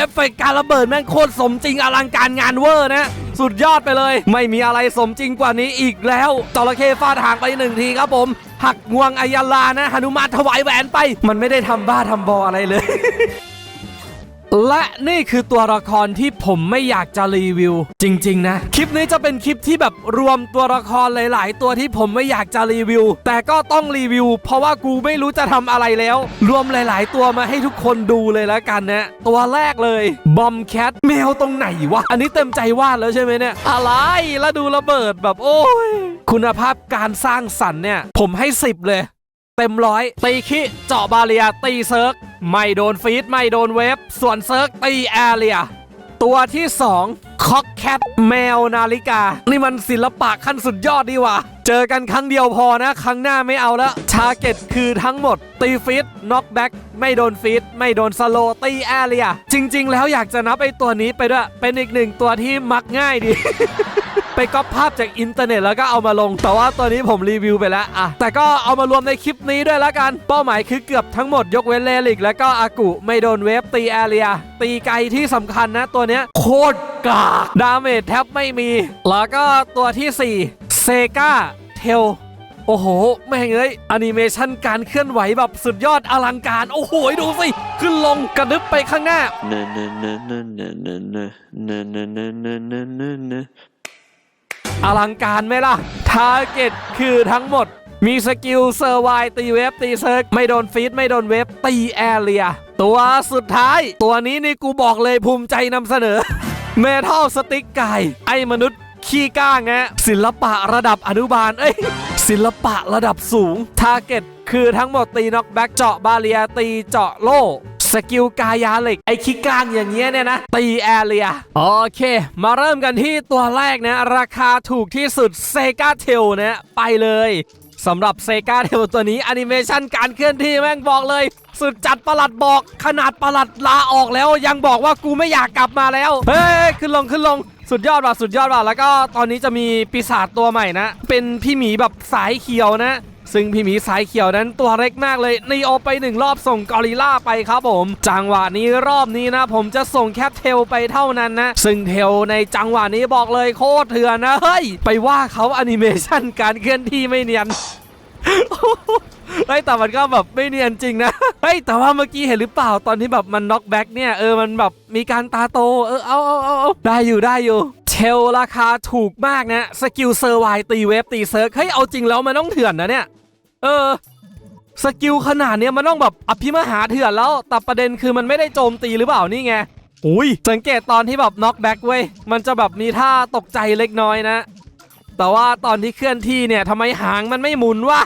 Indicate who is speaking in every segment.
Speaker 1: อฟเฟกต์การระเบิดแม่งโคตรสมจริงอลังการงานเวอร์นะสุดยอดไปเลย ไม่มีอะไรสมจริงกว่านี้อีกแล้วจระเข้ฟาดหางไปหนึ่งทีครับผมหักงวงอายาลานะหนุมาถวายแหวนไป มันไม่ได้ทำบ้าทำบออะไรเลย และนี่คือตัวละครที่ผมไม่อยากจะรีวิว จริง ๆ นะ คลิปนี้จะเป็นคลิปที่แบบรวมตัวละครหลาย ๆ ตัวที่ผมไม่อยากจะรีวิว แต่ก็ต้องรีวิว เพราะว่ากูไม่รู้จะทำอะไรแล้ว รวมหลาย ๆ ตัวมาให้ทุกคนดูเลยแล้วกันนะ ตัวแรกเลยบอมแคทแมวตรงไหนวะ อันนี้เต็มใจวาดแล้วใช่ไหมเนี่ย อะไรแล้วดูระเบิดแบบโอ้ยคุณภาพการสร้างสรรค์เนี่ย ผมให้ 10 เลย เต็มร้อยตีคิเจาะบาเรียตีเซิร์ก ไม่โดนฟีดไม่โดนเวฟส่วนเซิร์กตีแอเรียตัวที่2คอกแคทแมวนาฬิกา นี่มันศิลปะขั้นสุดยอดดีว่ะ เจอกันครั้งเดียวพอนะ ครั้งหน้าไม่เอาละชาเก็ตคือทั้งหมด ตีฟีดน็อกแบ็กไม่โดนฟีดไม่โดนสโลตีแอเรียจริง ๆ แล้วอยากจะนับไอตัวนี้ไปด้วย เป็นอีกหนึ่งตัวที่มักง่ายดี ไปก๊อปภาพจากอินเทอร์เน็ตแล้วก็เอามาลง แต่ว่าตัวนี้ผมรีวิวไปแล้วอะแต่ก็เอามารวมในคลิปนี้ด้วยละกัน เป้าหมายคือเกือบทั้งหมดยกเว้นเลลิก แล้วก็อากุไม่โดนเวฟตีแอเรีย ตีไกลที่สำคัญนะตัวเนี้ยโคตรกากดาเมจแทบไม่มี แล้วก็ตัวที่ 4 เซกาเทลโอ้โห แม่งเอ้ยแอนิเมชันการเคลื่อนไหวแบบสุดยอดอลังการ โอ้โห ดูสิ ขึ้นลงกระดึบไปข้างหน้า อลังการไหมล่ะ ทาร์เก็ตคือทั้งหมด มีสกิลเซอร์ไวตีเวฟตีเซิร์กไม่โดนฟีดไม่โดนเวฟตีแอเรีย ตัวสุดท้าย ตัวนี้นี่กูบอกเลยภูมิใจนำเสนอ เมทัลสติ๊กไก่ไอ้มนุษย์ขี้ก้างแงศิลปะระดับอนุบาล เอ้ย ศิลปะระดับสูง ทาร์เก็ตคือทั้งหมดตีน็อกแบ็กเจาะบาเรียตีเจาะโล่ สกิลกายาเหล็กไอ้ขี้กลางอย่างเงี้ยเนี่ยนะ ตีแอเรีย โอเค มาเริ่มกันที่ตัวแรกนะ ราคาถูกที่สุดเซกาเทลนะไปเลยสำหรับเซกาเทลตัวนี้แอนิเมชันการเคลื่อนที่แม่งบอกเลย สุดจัดประหลัดบอกขนาดประหลัดลาออกแล้ว ยังบอกว่ากูไม่อยากกลับมาแล้ว เฮ้ย ขึ้นลงขึ้นลงสุดยอดว่ะสุดยอดว่ะแล้วก็ตอนนี้จะมีปีศาจตัวใหม่นะ เป็นพี่หมีแบบสายเขียวนะ ซึ่งพี่หมีสายเขียวนั้นตัวเล็กมากเลยนีโอไปหนึ่งรอบส่งกอริล่าไปครับผม จังหวะนี้รอบนี้นะ ผมจะส่งแค่เทลไปเท่านั้นนะ ซึ่งเทลในจังหวะนี้บอกเลยโคตรเถื่อนนะเฮ้ยไปว่าเขาแอนิเมชันการเคลื่อนที่ไม่เนียนเฮ้ยแต่มันก็แบบไม่เนียนจริงนะเฮ้ยแต่ว่าเมื่อกี้เห็นหรือเปล่าตอนที่แบบมันน็อกแบ็กเนี่ยเออมันแบบมีการตาโตเออเอาเอาเอาเอาได้อยู่ได้อยู่เทลราคาถูกมากนะ สกิลเซอร์ไวตีเวฟตีเซิร์กเฮ้ยเอาจริงแล้วมันต้องเถื่อนนะเนี่ย เออสกิลขนาดเนี้ยมันต้องแบบอภิมหาเถื่อนแล้ว แต่ประเด็นคือมันไม่ได้โจมตีหรือเปล่านี่ไงอุ้ยสังเกตตอนที่แบบน็อกแบ็กเว้ยมันจะแบบมีท่าตกใจเล็กน้อยนะ แต่ว่าตอนที่เคลื่อนที่เนี่ยทำไมหางมันไม่หมุนวะ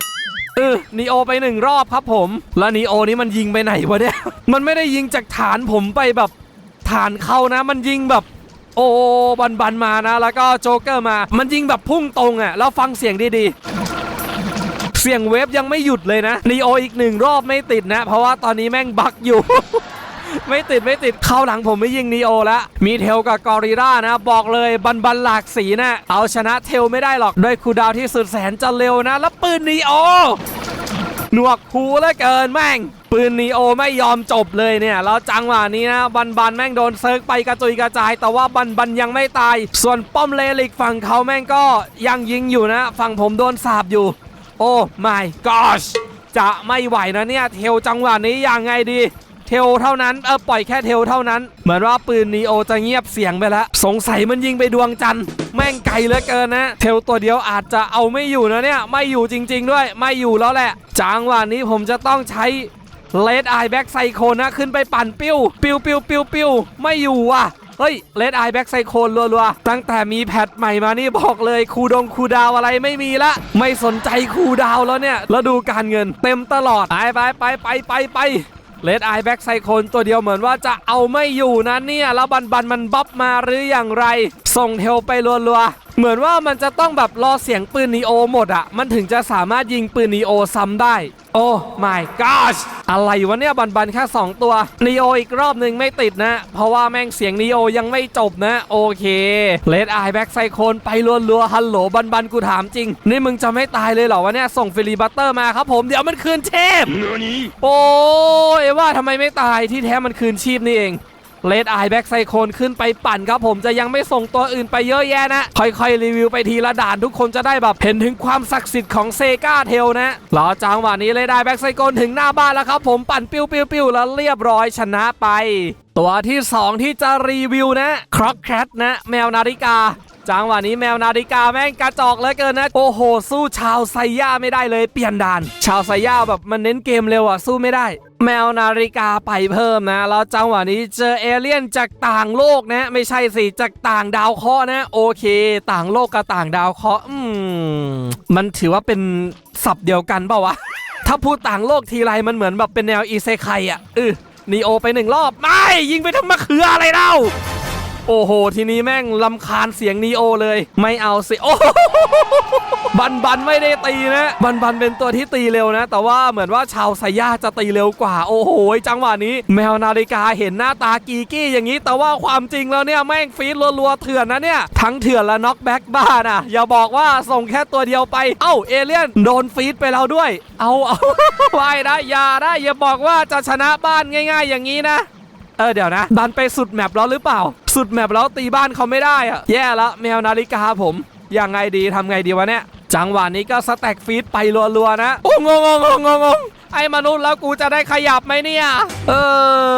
Speaker 1: เออนีโอไปหนึ่งรอบครับผม แล้วนีโอนี้มันยิงไปไหนวะเนี่ย มันไม่ได้ยิงจากฐานผมไปแบบฐานเขานะ มันยิงแบบ โอ้บันบันมานะ แล้วก็โจ๊กเกอร์มา มันยิงแบบพุ่งตรงอะ่ะแล้วฟังเสียงดีๆ เสียงเวฟยังไม่หยุดเลยนะนีโออีกหนึ่งรอบไม่ติดนะ เพราะว่าตอนนี้แม่งบักอยู่ ไม่ติดไม่ติดเข้าหลังผมไม่ยิงนีโอแล้วมีเทลกับกอริล่านะ บอกเลยบันบันหลากสีนะ เอาชนะเทลไม่ได้หรอกด้วยคูดาวที่สุดแสนจะเร็วนะ แล้วปืนนีโอหนวกหูเหลือเกินแม่ง ปืนนีโอไม่ยอมจบเลยเนี่ย แล้วจังหวะนี้นะ บันบันแม่งโดนเซิร์กไปกระจุยกระจาย แต่ว่าบันบันยังไม่ตาย ส่วนป้อมเลลิกฝั่งเขาแม่งก็ยังยิงอยู่นะ ฝั่งผมโดนสาบอยู่ โอ้ my gosh จะไม่ไหวนะเนี่ย เทลจังหวะนี้ยังไงดี เทลเท่านั้นเออปล่อยแค่เทลเท่านั้น เหมือนว่าปืนนีโอจะเงียบเสียงไปแล้วสงสัยมันยิงไปดวงจันทร์แม่งไกลเหลือเกินนะ เทลตัวเดียวอาจจะเอาไม่อยู่นะเนี่ย ไม่อยู่จริง ๆ ด้วย ไม่อยู่แล้วแหละจังหวะนี้ผมจะต้องใช้เลดไอแบ็กไซโคนะขึ้นไปปั่นปิ้ว ปิ้วปิ้วปิ้วปิ้วไม่อยู่ว่ะ เฮ้ยเลดไอแบ็กไซโคนรัวๆ ตั้งแต่มีแพทใหม่มานี่บอกเลยคูดงคูดาวอะไรไม่มีละ ไม่สนใจคูดาวแล้วเนี่ยแล้วดูการเงินเต็มตลอด ไปไปไปไปไปไปเลดไอแบ็กไซโคนตัวเดียวเหมือนว่าจะเอาไม่อยู่นะเนี่ย แล้วบันบันมันบัฟมาหรืออย่างไร ส่งเทลไปรัวๆ เหมือนว่ามันจะต้องแบบรอเสียงปืนนีโอหมดอะมันถึงจะสามารถยิงปืนนีโอซ้ำได้ โอ้ my gosh อะไรวะเนี่ยบันบันแค่ 2 ตัวนีโออีกรอบหนึ่งไม่ติดนะ เพราะว่าแม่งเสียงนีโอยังไม่จบนะ โอเคเลดไอแบ็กไซโคนไปรัวๆฮัลโหลบันบันกูถามจริง นี่มึงจะไม่ตายเลยเหรอวะเนี่ยส่งฟิลิบัตเตอร์มาครับผมเดี๋ยวมันคืนเทพโอ้ยว่าทำไมไม่ตายที่แท้มันคืนชีพนี่เอง เลดไอแบ็กไซโคนขึ้นไปปั่นครับผมจะยังไม่ส่งตัวอื่นไปเยอะแยะนะ ค่อยๆ รีวิวไปทีละด่านทุกคนจะได้แบบเห็นถึงความศักดิ์สิทธิ์ของเซกาเทลนะรอจังหวะนี้เลดไอแบ็กไซโคนถึงหน้าบ้านแล้วครับผมปั่นปิ้วปิ้วปิ้วแล้วเรียบร้อยชนะไป ตัวที่ 2 ที่จะรีวิวนะครอกแคทนะ แมวนาฬิกา จังหวะนี้แมวนาฬิกาแม่งกระจอกเหลือเกินนะโอ้โห สู้ชาวไซย่าไม่ได้เลยเปลี่ยนด่าน ชาวไซย่าแบบมันเน้นเกมเร็วอะสู้ไม่ได้ แมวนาฬิกาไปเพิ่มนะแล้วจังหวะนี้เจอเอเลี่ยนจากต่างโลกนะ ไม่ใช่สิจากต่างดาวเคราะห์นะ โอเค ต่างโลกกับต่างดาวเคราะห์อืมมันถือว่าเป็นศัพท์เดียวกันเปล่าวะถ้าพูดต่างโลกทีไรมันเหมือนแบบเป็นแนวอีเซไคอะเออนีโอไปหนึ่งรอบไม่ยิงไปทำมะเขืออะไรเล่า โอ้โห ทีนี้แม่งลำคาญเสียงนีโอเลย ไม่เอาสิโอ้โหบันบันไม่ได้ตีนะบันบันเป็นตัวที่ตีเร็วนะ แต่ว่าเหมือนว่าชาวไซย่าจะตีเร็วกว่า โอ้โห จังหวะนี้ แมวนาฬิกาเห็นหน้าตากีกี้อย่างนี้ แต่ว่าความจริงแล้วเนี่ยแม่งฟีดรัวๆเถื่อนนะเนี่ย ทั้งเถื่อนและน็อกแบ็กบ้านะอย่าบอกว่าส่งแค่ตัวเดียวไป เอ้าเอเลี่ยนโดนฟีดไปแล้วด้วย เอาเอาไว้นะอย่านะอย่าบอกว่าจะชนะบ้านง่าย ๆ อย่างนี้นะ เออเดี๋ยวนะ ดันไปสุดแมปแล้วหรือเปล่า สุดแมปแล้วตีบ้านเขาไม่ได้อะแย่แล้วแมวนาฬิกาผมยังไงดีทำไงดีวะเนี่ย จังหวะนี้ก็สแต็กฟีดไปรัวๆนะ โอ้งงงงงงงไอ้มนุษย์แล้วกูจะได้ขยับไหมเนี่ย เอ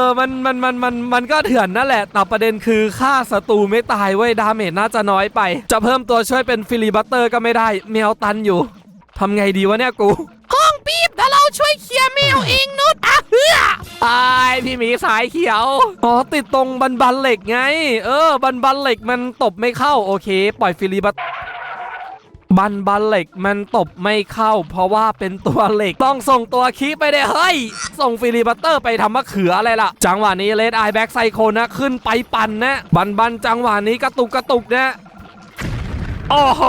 Speaker 1: อ มันมันมันมันมันก็เถื่อนนั่นแหละ แต่ประเด็นคือฆ่าศัตรูไม่ตายเว้ย ดาเมจน่าจะน้อยไป จะเพิ่มตัวช่วยเป็นฟิลิบัตเตอร์ก็ไม่ได้แมวตันอยู่ ทำไงดีวะเนี่ยกู
Speaker 2: ห้องปี๊บแล้วเราช่วยเคลียร์แมวเอง
Speaker 1: พี่มีสายเขียวอ๋อติดตรงบันบันเหล็กไง เออ บันบันเหล็กมันตบไม่เข้าโอเค ปล่อยฟิลิบัตบันบันเหล็กมันตบไม่เข้า เพราะว่าเป็นตัวเหล็กต้องส่งตัวคีไปได้เฮ้ย ส่งฟิลิบัตเตอร์ไปทำมะเขืออะไรล่ะ จังหวะนี้เลดไอแบ็กไซโคนะขึ้นไปปั่นนะ บันบันจังหวะนี้กระตุกกระตุกนะโอ้โห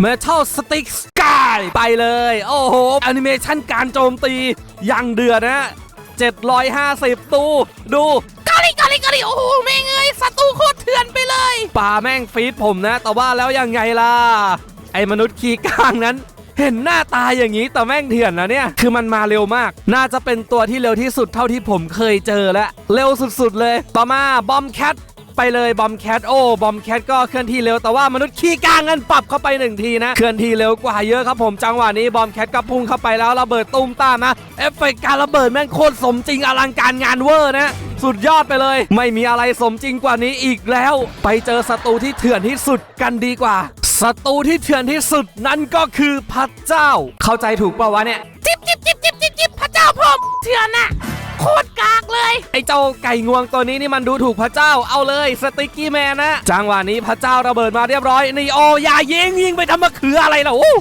Speaker 1: เมทัลสติ๊กสกายไปเลย โอ้โหแอนิเมชันการโจมตียังเดือดนะ 750 ตู้ดู
Speaker 2: กาลิกาลิกาลิโอ้โหแม่งเอ้ยศัตรูโคตรเถื่อนไปเลย
Speaker 1: ป่าแม่งฟีดผมนะ แต่ว่าแล้วยังไงล่ะ ไอ้มนุษย์ขี่กลางนั้นเห็นหน้าตาอย่างนี้แต่แม่งเถื่อนนะเนี่ย คือมันมาเร็วมาก น่าจะเป็นตัวที่เร็วที่สุดเท่าที่ผมเคยเจอแล้ว เร็วสุดๆเลย ต่อมาบอมแคท ไปเลยบอมแคทโอ้บอมแคทก็เคลื่อนที่เร็วแต่ว่ามนุษย์ขี้กลางกันปรับเข้าไปหนึ่งทีนะเคลื่อนที่เร็วกว่าเยอะครับผมจังหวะนี้บอมแคทก็พุ่งเข้าไปแล้วระเบิดตุ้มตามนะเอฟเฟกต์การระเบิดแม่งโคตรสมจริงอลังการงานเวอร์นะสุดยอดไปเลย ไม่มีอะไรสมจริงกว่านี้อีกแล้ว ไปเจอศัตรูที่เถื่อนที่สุดกันดีกว่าศัตรูที่เถื่อนที่สุดนั่นก็คือพระเจ้า เข้าใจถูกป่าวะเนี่ย
Speaker 2: จิบจิบจิบจิบจิบจิบพระเจ้าพ่อเถื่อนน่ะโคตรกาก
Speaker 1: ไอ้เจ้าไก่งวงตัวนี้นี่มันดูถูกพระเจ้าเอาเลยสติกกี้แมนนะจังหวะนี้พระเจ้าระเบิดมาเรียบร้อยนี่โออย่ายิงยิงไปทำมะเขืออะไรล่ะโอ้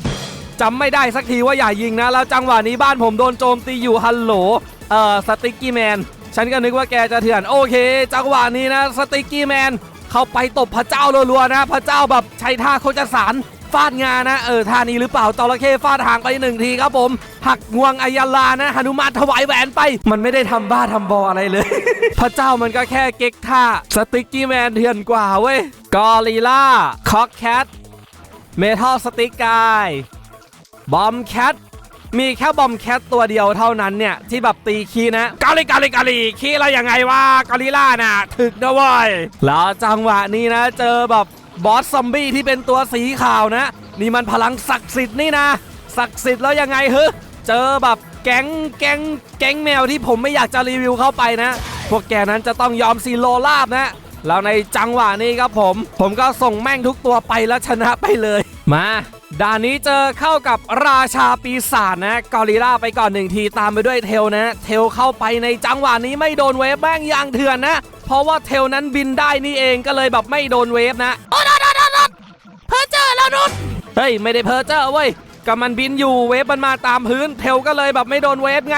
Speaker 1: จำไม่ได้สักทีว่าอย่ายิงนะ แล้วจังหวะนี้บ้านผมโดนโจมตีอยู่ฮัลโหลเอ่อสติกกี้แมนฉันก็นึกว่าแกจะเถื่อนโอเค จังหวะนี้นะสติกกี้แมนเข้าไปตบพระเจ้ารัวๆนะ พระเจ้าแบบใช้ท่าโคจรสาร ฟาดงานะ เออท่านี้หรือเปล่าจระเข้ฟาดหางไปหนึ่งทีครับผมหักงวงอายาลานะหนุมานถวายแหวนไป มันไม่ได้ทำบ้าทำบออะไรเลย พระเจ้ามันก็แค่เก๊กท่า สติกกี้แมนเถื่อนกว่าเว้ยกอริล่าคอกแคทเมทัลสติกกายบอมแคทมีแค่บอมแคทตัวเดียวเท่านั้นเนี่ย ที่แบบตีคีนะกาลิกาลิกาลิคีอะไรยังไงวะกอริล่าน่ะถึกนะเว้ยแล้วจังหวะนี้นะ เจอแบบ บอสซอมบี้ที่เป็นตัวสีขาวนะ นี่มันพลังศักดิ์สิทธิ์นี่นะ ศักดิ์สิทธิ์แล้วยังไงเฮ้เจอแบบแก๊งแก๊งแก๊งแมวที่ผมไม่อยากจะรีวิวเข้าไปนะ พวกแกนั้นจะต้องยอมซีโรลาบนะแล้วในจังหวะนี้ครับผม ผมก็ส่งแม่งทุกตัวไปแล้วชนะไปเลย มาด่านนี้เจอเข้ากับราชาปีศาจนะกอริล่าไปก่อนหนึ่งทีตามไปด้วยเทลนะ เทลเข้าไปในจังหวะนี้ไม่โดนเวฟแม่งยางเถื่อนนะ เพราะว่าเทลนั้นบินได้นี่เองก็เลยแบบไม่โดนเวฟนะ
Speaker 2: แล้วนุช
Speaker 1: เฮ้ยไม่ได้เพอเจอร์เว้ยก็มันบินอยู่เวฟมันมาตามพื้นเทลก็เลยแบบไม่โดนเวฟไง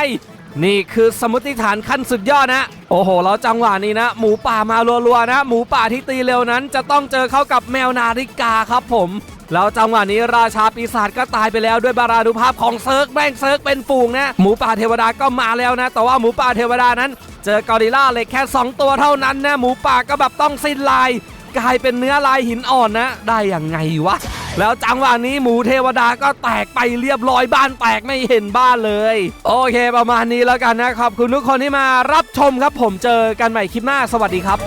Speaker 1: นี่คือสมมติฐานขั้นสุดยอดนะ โอ้โหแล้วจังหวะนี้นะ หมูป่ามารัวๆนะ หมูป่าที่ตีเร็วนั้น จะต้องเจอเข้ากับแมวนาฬิกาครับผมแล้วจังหวะนี้ราชาปีศาจก็ตายไปแล้วด้วยบารานุภาพของเซิร์กแม่งเซิร์กเป็นฝูงนะ หมูป่าเทวดาก็มาแล้วนะ แต่ว่าหมูป่าเทวดานั้น เจอกอริล่าเล็กแค่ 2 ตัวเท่านั้นนะหมูป่าก็แบบต้องสิ้นลาย กลายเป็นเนื้อลายหินอ่อนนะ ได้อย่างไงวะ แล้วจังหวะนี้หมูเทวดาก็แตกไปเรียบร้อยบ้านแตกไม่เห็นบ้านเลย โอเคประมาณนี้แล้วกันนะ ขอบคุณทุกคนที่มารับชมครับผมเจอกันใหม่คลิปหน้าสวัสดีครับ